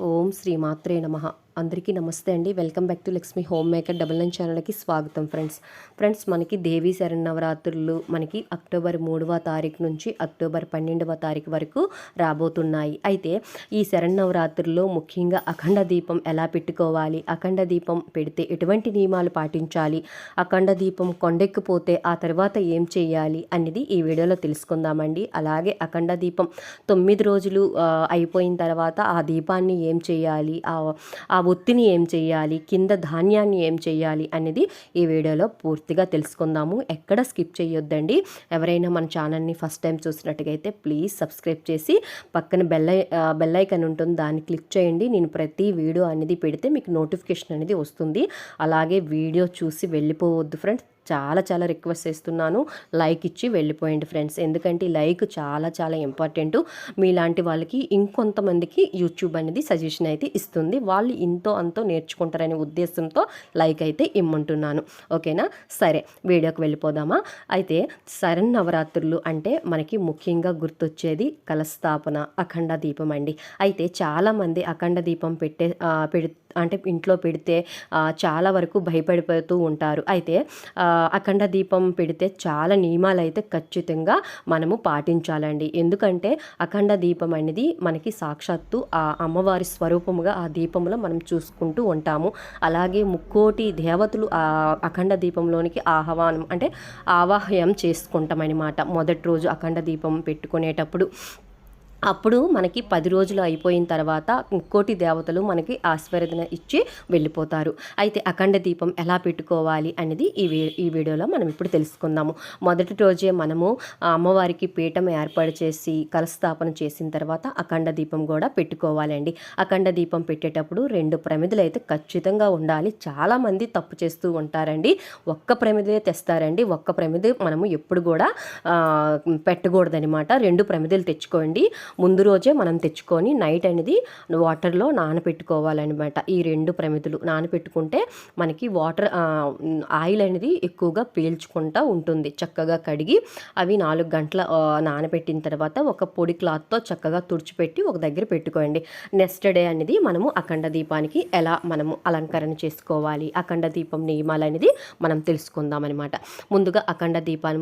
ఓం శ్రీమాత్రే నమ. అందరికీ నమస్తే అండి. Welcome back to Lakshmi home maker double nine ఛానల్కి స్వాగతం ఫ్రెండ్స్. ఫ్రెండ్స్ మనకి దేవీ శరణవరాత్రులు మనకి అక్టోబర్ మూడవ తారీఖు నుంచి అక్టోబర్ పన్నెండవ తారీఖు వరకు రాబోతున్నాయి. అయితే ఈ శరణవరాత్రుల్లో ముఖ్యంగా అఖండ దీపం ఎలా పెట్టుకోవాలి? అఖండ దీపం పెడితే ఎటువంటి నియమాలు పాటించాలి? అఖండ దీపం కొండెక్కిపోతే ఆ తర్వాత ఏం చేయాలి అనేది ఈ వీడియోలో తెలుసుకుందామండి. అలాగే అఖండ దీపం తొమ్మిది రోజులు అయిపోయిన తర్వాత ఆ దీపాన్ని ఏం చేయాలి? ఆ ఒత్తిని ఏం చేయాలి? కింద ధాన్యాన్ని ఏం చేయాలి? అనేది ఈ వీడియోలో పూర్తిగా తెలుసుకుందాము. ఎక్కడ స్కిప్ చేయొద్దండి. ఎవరైనా మన ఛానల్ని ఫస్ట్ టైం చూసినట్టుగా అయితే ప్లీజ్ సబ్స్క్రైబ్ చేసి పక్కన బెల్ బెల్లైకన్ ఉంటుంది. దాన్ని క్లిక్ చేయండి. నేను ప్రతి వీడియో అనేది పెడితే మీకు నోటిఫికేషన్ అనేది వస్తుంది. అలాగే వీడియో చూసి వెళ్ళిపోవద్దు ఫ్రెండ్స్. చాలా చాలా రిక్వెస్ట్ చేస్తున్నాను లైక్ ఇచ్చి వెళ్ళిపోయండి ఫ్రెండ్స్ ఎందుకంటే లైక్ చాలా చాలా ఇంపార్టెంట్ మీలాంటి వాళ్ళకి ఇంకొంతమందికి యూట్యూబ్ అనేది సజెషన్ అయితే ఇస్తుంది. వాళ్ళు ఇంతో అంతో నేర్చుకుంటారనే ఉద్దేశంతో లైక్ అయితే ఇమ్మంటున్నాను. ఓకేనా సరే వీడియోకి వెళ్ళిపోదామా? అయితే శరణ్ నవరాత్రులు అంటే మనకి ముఖ్యంగా గుర్తొచ్చేది కలస్థాపన అఖండ దీపం అండి. అయితే చాలామంది అఖండ దీపం పెట్టే పెడు పెడి అంటే ఇంట్లో పెడితే చాలా వరకు భయపడిపోతూ ఉంటారు. అయితే అఖండ దీపం పెడితే చాలా నియమాలు అయితే ఖచ్చితంగా మనము పాటించాలండి. ఎందుకంటే అఖండ దీపం అనేది మనకి సాక్షాత్తు ఆ అమ్మవారి స్వరూపముగా ఆ దీపంలో మనం చూసుకుంటూ ఉంటాము. అలాగే ముక్కోటి దేవతలు ఆ అఖండ దీపంలోనికి ఆహ్వానం అంటే ఆవాహయం చేసుకుంటాం అనమాట మొదటి రోజు అఖండ దీపం పెట్టుకునేటప్పుడు. అప్పుడు మనకి పది రోజులు అయిపోయిన తర్వాత ఇంకోటి దేవతలు మనకి ఆశీర్వదన ఇచ్చి వెళ్ళిపోతారు. అయితే అఖండ దీపం ఎలా పెట్టుకోవాలి అనేది ఈ వీ ఈ వీడియోలో మనం ఇప్పుడు తెలుసుకుందాము. మొదటి రోజే మనము అమ్మవారికి పీఠం ఏర్పాటు చేసి కలస్థాపన చేసిన తర్వాత అఖండ దీపం కూడా పెట్టుకోవాలండి. అఖండ దీపం పెట్టేటప్పుడు రెండు ప్రమిదలు అయితే ఖచ్చితంగా ఉండాలి. చాలామంది తప్పు చేస్తూ ఉంటారండి. ఒక్క ప్రమిదే తెస్తారండి. ఒక్క ప్రమిద మనము ఎప్పుడు కూడా పెట్టకూడదనమాట రెండు ప్రమిదలు తెచ్చుకోండి. ముందు రోజే మనం తెచ్చుకొని నైట్ అనేది వాటర్లో నానబెట్టుకోవాలన్నమాట ఈ రెండు ప్రమితులు నానబెట్టుకుంటే మనకి వాటర్ ఆయిల్ అనేది ఎక్కువగా పీల్చుకుంటా ఉంటుంది. చక్కగా కడిగి అవి నాలుగు గంటల నానబెట్టిన తర్వాత ఒక పొడి క్లాత్తో చక్కగా తుడిచిపెట్టి ఒక దగ్గర పెట్టుకోండి. నెక్స్ట్ డే అనేది మనము అఖండ దీపానికి ఎలా మనము అలంకరణ చేసుకోవాలి? అఖండ దీపం నియమాలు అనేది మనం తెలుసుకుందాం అనమాట ముందుగా అఖండ దీపాలు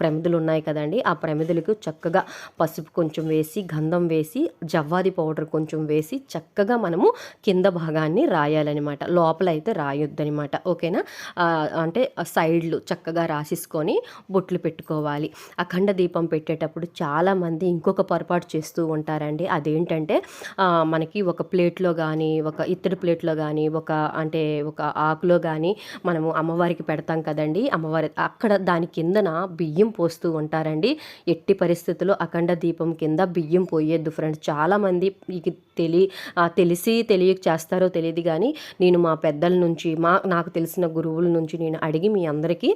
ప్రమిదులు ఉన్నాయి కదండి. ఆ ప్రమిదులకు చక్కగా పసుపు కొంచెం వేసి వేసి గంధం వేసి జవ్వాది పౌడర్ కొంచెం వేసి చక్కగా మనము కింద భాగాన్ని రాయాలన్నమాట. లోపల అయితే రాయొద్దనమాట ఓకేనా అంటే సైడ్లు చక్కగా రాసేసుకొని బొట్లు పెట్టుకోవాలి. అఖండ దీపం పెట్టేటప్పుడు చాలామంది ఇంకొక పొరపాటు చేస్తూ ఉంటారండి. అదేంటంటే మనకి ఒక ప్లేట్లో కానీ ఒక ఇత్తడి ప్లేట్లో కానీ ఒక అంటే ఒక ఆకులో కానీ మనము అమ్మవారికి పెడతాం కదండి. అమ్మవారి అక్కడ దాని కిందన బియ్యం పోస్తూ ఉంటారండి. ఎట్టి పరిస్థితుల్లో అఖండ దీపం కింద బియ్యం పోయొద్దు ఫ్రెండ్స్ చాలామంది మీకు తెలి తెలిసి తెలియక చేస్తారో తెలియదు కానీ నేను మా పెద్దల నుంచి మా నాకు తెలిసిన గురువుల నుంచి నేను అడిగి మీ అందరికీ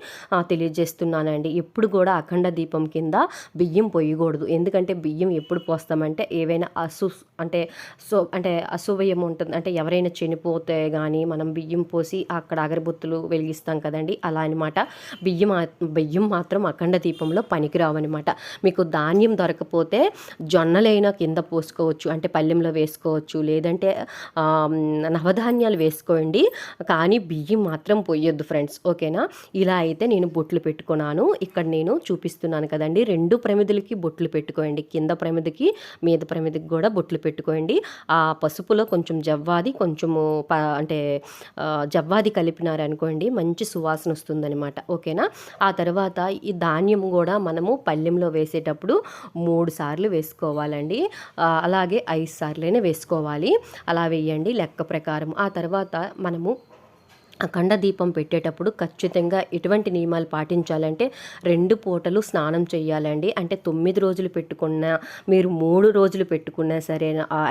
తెలియజేస్తున్నానండి. ఎప్పుడు కూడా అఖండ దీపం కింద బియ్యం పోయకూడదు. ఎందుకంటే బియ్యం ఎప్పుడు పోస్తామంటే ఏవైనా అసు అంటే సో అంటే అశుభయం ఉంటుంది. అంటే ఎవరైనా చనిపోతే కానీ మనం బియ్యం పోసి అక్కడ అగరబొత్తులు వెలిగిస్తాం కదండి అలా అనమాట బియ్యం బియ్యం మాత్రం అఖండ దీపంలో పనికిరావన్నమాట. మీకు ధాన్యం దొరకపోతే జొన్నలైనా కింద పోసుకోవచ్చు అంటే పల్లెంలో వేసుకోవచ్చు లేదంటే నవధాన్యాలు వేసుకోండి. కానీ బియ్యం మాత్రం పోయొద్దు ఫ్రెండ్స్ ఓకేనా? ఇలా అయితే నేను బొట్లు పెట్టుకున్నాను. ఇక్కడ నేను చూపిస్తున్నాను కదండి రెండు ప్రమిదులకి బొట్లు పెట్టుకోండి. కింద ప్రమిదికి మీద ప్రమిదికి కూడా బొట్లు పెట్టుకోండి. ఆ పసుపులో కొంచెం జవ్వాది కొంచెము ప అంటే జవ్వాది కలిపినారనుకోండి మంచి సువాసన వస్తుందన్నమాట ఓకేనా? ఆ తర్వాత ఈ ధాన్యం కూడా మనము పల్లెంలో వేసేటప్పుడు మూడు సార్లు వేసుకోవాలండి. అలాగే ఐదు సార్లైనా వేసుకోవాలి. అలా వేయండి లెక్క ప్రకారం. ఆ తర్వాత మనము అఖండ దీపం పెట్టేటప్పుడు ఖచ్చితంగా ఎటువంటి నియమాలు పాటించాలంటే రెండు పూటలు స్నానం చేయాలండి. అంటే తొమ్మిది రోజులు పెట్టుకున్నా మీరు మూడు రోజులు పెట్టుకున్నా సరే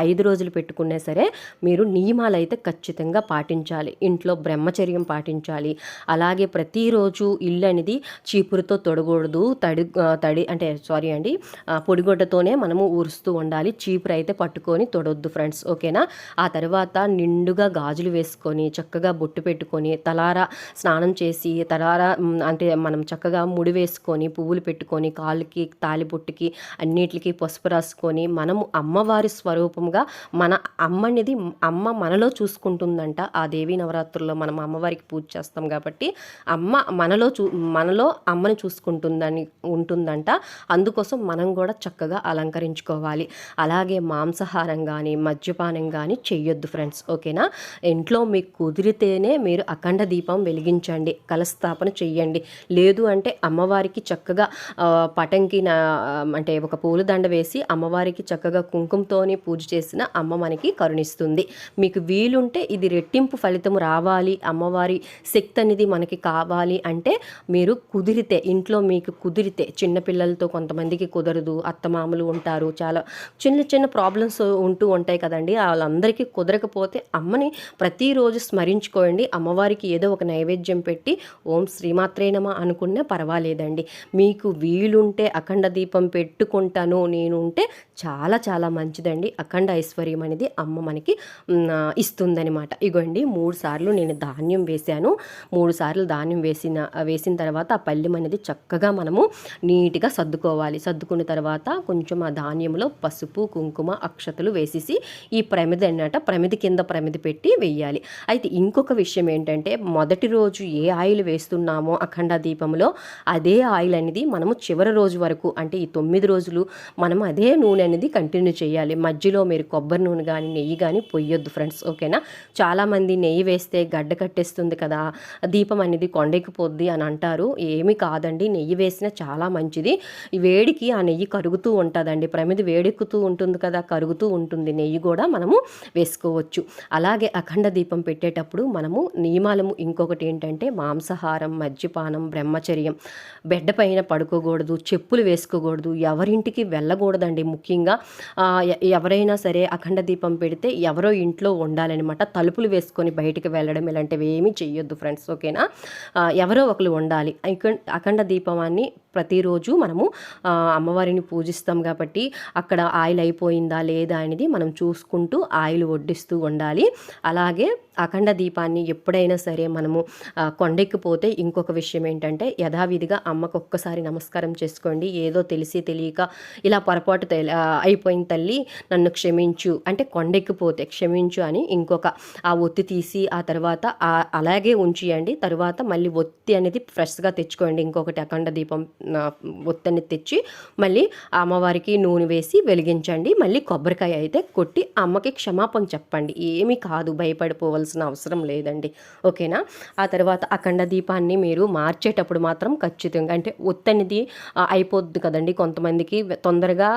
ఐదు రోజులు పెట్టుకున్నా సరే మీరు నియమాలు అయితే ఖచ్చితంగా పాటించాలి. ఇంట్లో బ్రహ్మచర్యం పాటించాలి. అలాగే ప్రతిరోజు ఇల్లు అనేది చీపురుతో తొడకూడదు తడి తడి అంటే సారీ అండి పొడిగొడ్డతోనే మనము ఊరుస్తూ ఉండాలి. చీపురు అయితే పట్టుకొని తొడొద్దు ఫ్రెండ్స్. ఓకేనా? ఆ తర్వాత నిండుగా గాజులు వేసుకొని చక్కగా బొట్టు పెట్టుకొని పెట్టుకొని తలారా స్నానం చేసి తలారా అంటే మనం చక్కగా ముడి వేసుకొని పువ్వులు పెట్టుకొని కాళ్ళకి తాలిబొట్టుకి అన్నిటికి పసుపు రాసుకొని మనము అమ్మవారి స్వరూపంగా మన అమ్మ అనేది అమ్మ మనలో చూసుకుంటుందంట. ఆ దేవీ నవరాత్రుల్లో మనం అమ్మవారికి పూజ చేస్తాం కాబట్టి అమ్మ మనలో చూ మనలో అమ్మని చూసుకుంటుందని ఉంటుందంట. అందుకోసం మనం కూడా చక్కగా అలంకరించుకోవాలి. అలాగే మాంసాహారం కానీ మద్యపానం కానీ చెయ్యొద్దు ఫ్రెండ్స్. ఓకేనా? ఇంట్లో మీకు కుదిరితేనే మీరు అఖండ దీపం వెలిగించండి కలస్థాపన చెయ్యండి. లేదు అంటే అమ్మవారికి చక్కగా పటంకి అంటే ఒక పూలదండ వేసి అమ్మవారికి చక్కగా కుంకుమతోని పూజ చేసిన అమ్మ మనకి కరుణిస్తుంది. మీకు వీలుంటే ఇది రెట్టింపు ఫలితం రావాలి అమ్మవారి శక్తి అనేది మనకి కావాలి అంటే మీరు కుదిరితే ఇంట్లో మీకు కుదిరితే చిన్నపిల్లలతో కొంతమందికి కుదరదు అత్తమామలు ఉంటారు చాలా చిన్న చిన్న ప్రాబ్లమ్స్ ఉంటూ ఉంటాయి కదండి. వాళ్ళందరికీ కుదరకపోతే అమ్మని ప్రతిరోజు స్మరించుకోండి అమ్మ అమ్మవారికి ఏదో ఒక నైవేద్యం పెట్టి ఓం శ్రీమాత్రేనమా అనుకున్నా పర్వాలేదండి. మీకు వీలుంటే అఖండ దీపం పెట్టుకుంటాను నేను ఉంటే చాలా చాలా మంచిదండి. అఖండ ఐశ్వర్యం అనేది అమ్మ మనకి ఇస్తుందనమాట ఇగోండి మూడు సార్లు నేను ధాన్యం వేశాను. మూడు సార్లు ధాన్యం వేసిన వేసిన తర్వాత ఆ పల్లెం అనేది చక్కగా మనము నీట్గా సర్దుకోవాలి. సర్దుకున్న తర్వాత కొంచెం ఆ ధాన్యంలో పసుపు కుంకుమ అక్షతలు వేసేసి ఈ ప్రమిది అన్నట ప్రమిది కింద ప్రమిది పెట్టి వేయాలి. అయితే ఇంకొక విషయం ఏంటంటే మొదటి రోజు ఏ ఆయిల్ వేస్తున్నామో అఖండ దీపంలో అదే ఆయిల్ అనేది మనము చివరి రోజు వరకు అంటే ఈ తొమ్మిది రోజులు మనం అదే నూనె అనేది కంటిన్యూ చేయాలి. మధ్యలో మీరు కొబ్బరి నూనె కానీ నెయ్యి కానీ పొయ్యొద్దు ఫ్రెండ్స్ ఓకేనా? చాలామంది నెయ్యి వేస్తే గడ్డ కట్టేస్తుంది కదా దీపం అనేది కొండెక్కిపోద్ది అని అంటారు. ఏమి కాదండి నెయ్యి వేసినా చాలా మంచిది. వేడికి ఆ నెయ్యి కరుగుతూ ఉంటుందండి. ప్రమిది వేడెక్కుతూ ఉంటుంది కదా కరుగుతూ ఉంటుంది. నెయ్యి కూడా మనము వేసుకోవచ్చు. అలాగే అఖండ దీపం పెట్టేటప్పుడు మనము నియమాలము ఇంకొకటి ఏంటంటే మాంసాహారం మద్యపానం బ్రహ్మచర్యం. బెడ్ పైన పడుకోకూడదు చెప్పులు వేసుకోకూడదు ఎవరింటికి వెళ్ళకూడదండి ముఖ్యంగా. ఎ- ఎవరైనా సరే అఖండ దీపం పెడితే ఎవరో ఇంట్లో ఉండాలన్నమాట. తలుపులు వేసుకొని బయటికి వెళ్ళడం ఇలాంటివి ఏమీ చెయ్యొద్దు ఫ్రెండ్స్ ఓకేనా? ఎవరో ఒకరు ఉండాలి. అఖండ- అఖండ దీపాన్ని ప్రతిరోజు మనము అమ్మవారిని పూజిస్తాం కాబట్టి అక్కడ ఆయిల్ అయిపోయిందా లేదా అనేది మనం చూసుకుంటూ ఆయిల్ వడ్డిస్తూ ఉండాలి. అలాగే అఖండ దీపాన్ని ఎప్పుడైనా సరే మనము కొండెక్కిపోతే ఇంకొక విషయం ఏంటంటే యథావిధిగా అమ్మకు ఒక్కసారి నమస్కారం చేసుకోండి. ఏదో తెలిసి తెలియక ఇలా పొరపాటు తెలి- అయిపోయిన తల్లి నన్ను క్షమించు అంటే కొండెక్కిపోతే క్షమించు అని ఇంకొక ఆ ఒత్తి తీసి ఆ తర్వాత అలాగే ఉంచియండి. తర్వాత మళ్ళీ ఒత్తి అనేది ఫ్రెష్గా తెచ్చుకోండి ఇంకొకటి అఖండ దీపం ఆ, తెచ్చి మళ్ళీ అమ్మవారికి నూనె వేసి వెలిగించండి. మళ్ళీ కొబ్బరికాయ అయితే కొట్టి అమ్మకి క్షమాపణ చెప్పండి. ఏమీ కాదు భయపడిపోవాల్సిన అవసరం లేదండి. ఓకేనా? ఆ తర్వాత అఖండ దీపాన్ని మీరు మార్చేటప్పుడు మాత్రం ఖచ్చితంగా అంటే ఒత్తి అనేది అయిపోద్ది కదండి. కొంతమందికి తొందరగా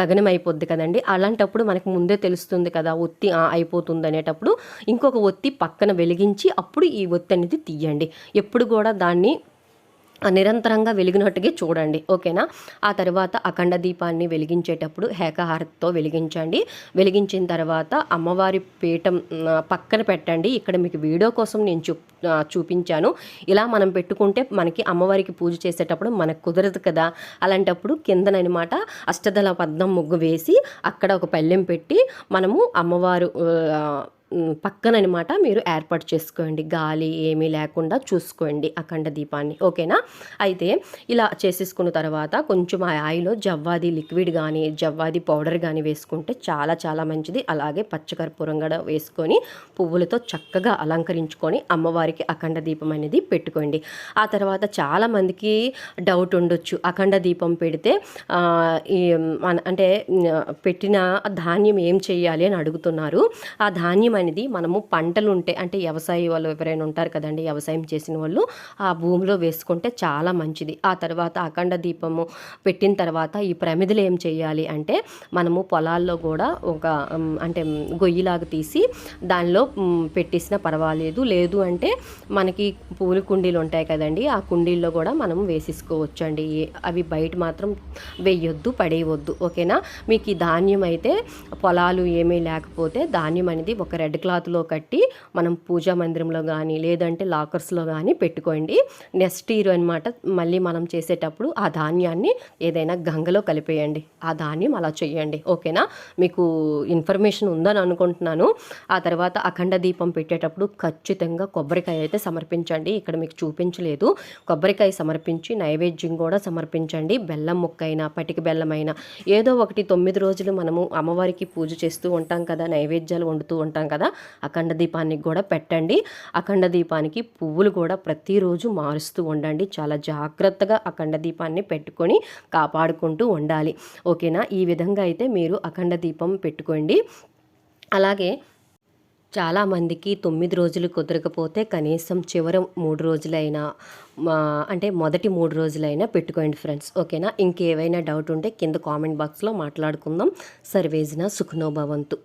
గగనం అయిపోద్ది కదండి. అలాంటప్పుడు మనకు ముందే తెలుస్తుంది కదా ఒత్తి అయిపోతుంది అనేటప్పుడు ఇంకొక ఒత్తి పక్కన వెలిగించి అప్పుడు ఈ ఒత్తి అనేది తీయండి. ఎప్పుడు కూడా దాన్ని నిరంతరంగా వెలిగినట్టుగా చూడండి ఓకేనా? ఆ తర్వాత అఖండ దీపాన్ని వెలిగించేటప్పుడు హేకహారతితో వెలిగించండి. వెలిగించిన తర్వాత అమ్మవారి పీఠం పక్కన పెట్టండి. ఇక్కడ మీకు వీడియో కోసం నేను చూ చూపించాను. ఇలా మనం పెట్టుకుంటే మనకి అమ్మవారికి పూజ చేసేటప్పుడు మనకు కుదరదు కదా? అలాంటప్పుడు కిందనమాట అష్టదళ పద్మం ముగ్గు వేసి అక్కడ ఒక పళ్ళెం పెట్టి మనము అమ్మవారు పక్కననమాట మీరు ఏర్పాటు చేసుకోండి. గాలి ఏమీ లేకుండా చూసుకోండి అఖండ దీపాన్ని. ఓకేనా? అయితే ఇలా చేసేసుకున్న తర్వాత కొంచెం ఆ ఆయిలో జవ్వాది లిక్విడ్ కానీ జవ్వాది పౌడర్ కానీ వేసుకుంటే చాలా చాలా మంచిది. అలాగే పచ్చకర్పూరం కూడా వేసుకొని పువ్వులతో చక్కగా అలంకరించుకొని అమ్మవారికి అఖండ దీపం అనేది పెట్టుకోండి. ఆ తర్వాత చాలామందికి డౌట్ ఉండొచ్చు. అఖండ దీపం పెడితే మన- అంటే పెట్టిన ధాన్యం ఏం చేయాలి అని అడుగుతున్నారు. ఆ ధాన్యం అనేది మనము పంటలు ఉంటే అంటే వ్యవసాయ వాళ్ళు ఎవరైనా ఉంటారు కదండి వ్యవసాయం చేసిన వాళ్ళు ఆ భూమిలో వేసుకుంటే చాలా మంచిది. ఆ తర్వాత అఖండ దీపము పెట్టిన తర్వాత ఈ ప్రమిదలు ఏం చేయాలి అంటే మనము పొలాల్లో కూడా ఒక అంటే గొయ్యిలాగా తీసి దానిలో పెట్టేసినా పర్వాలేదు. లేదు అంటే మనకి పూల కుండీలు ఉంటాయి కదండి ఆ కుండీల్లో కూడా మనం వేసేసుకోవచ్చు అండి అవి బయట మాత్రం వేయొద్దు పడేయవద్దు ఓకేనా? మీకు ఈ ధాన్యం అయితే పొలాలు ఏమీ లేకపోతే ధాన్యం అనేది ఒక రెడ్ రెడ్ క్లాత్లో కట్టి మనం పూజా మందిరంలో కానీ లేదంటే లాకర్స్లో కానీ పెట్టుకోండి. నెక్స్ట్ ఇయర్ అనమాట మళ్ళీ మనం చేసేటప్పుడు ఆ ధాన్యాన్ని ఏదైనా గంగలో కలిపేయండి. ఆ ధాన్యం అలా చేయండి. ఓకేనా? మీకు ఇన్ఫర్మేషన్ ఉందని అనుకుంటున్నాను. ఆ తర్వాత అఖండ దీపం పెట్టేటప్పుడు ఖచ్చితంగా కొబ్బరికాయ అయితే సమర్పించండి. ఇక్కడ మీకు చూపించలేదు. కొబ్బరికాయ సమర్పించి నైవేద్యం కూడా సమర్పించండి. బెల్లం ముక్కైనా పటిక బెల్లమైనా. ఏదో ఒకటి తొమ్మిది రోజులు మనము అమ్మవారికి పూజ చేస్తూ ఉంటాం కదా నైవేద్యాలు వండుతూ ఉంటాం కదా? అఖండ దీపానికి కూడా పెట్టండి. అఖండ దీపానికి పువ్వులు కూడా ప్రతిరోజు మారుస్తూ ఉండండి. చాలా జాగ్రత్తగా అఖండ దీపాన్ని పెట్టుకొని కాపాడుకుంటూ ఉండాలి. ఓకేనా? ఈ విధంగా అయితే మీరు అఖండ దీపం పెట్టుకోండి. అలాగే చాలామందికి తొమ్మిది రోజులు కుదరకపోతే కనీసం చివరి మూడు రోజులైనా అంటే మొదటి మూడు రోజులైనా పెట్టుకోండి ఫ్రెండ్స్. ఓకేనా? ఇంకేవైనా డౌట్ ఉంటే కింద కామెంట్ బాక్స్లో మాట్లాడుకుందాం. సర్వేజ్న సుఖనోభవంతు.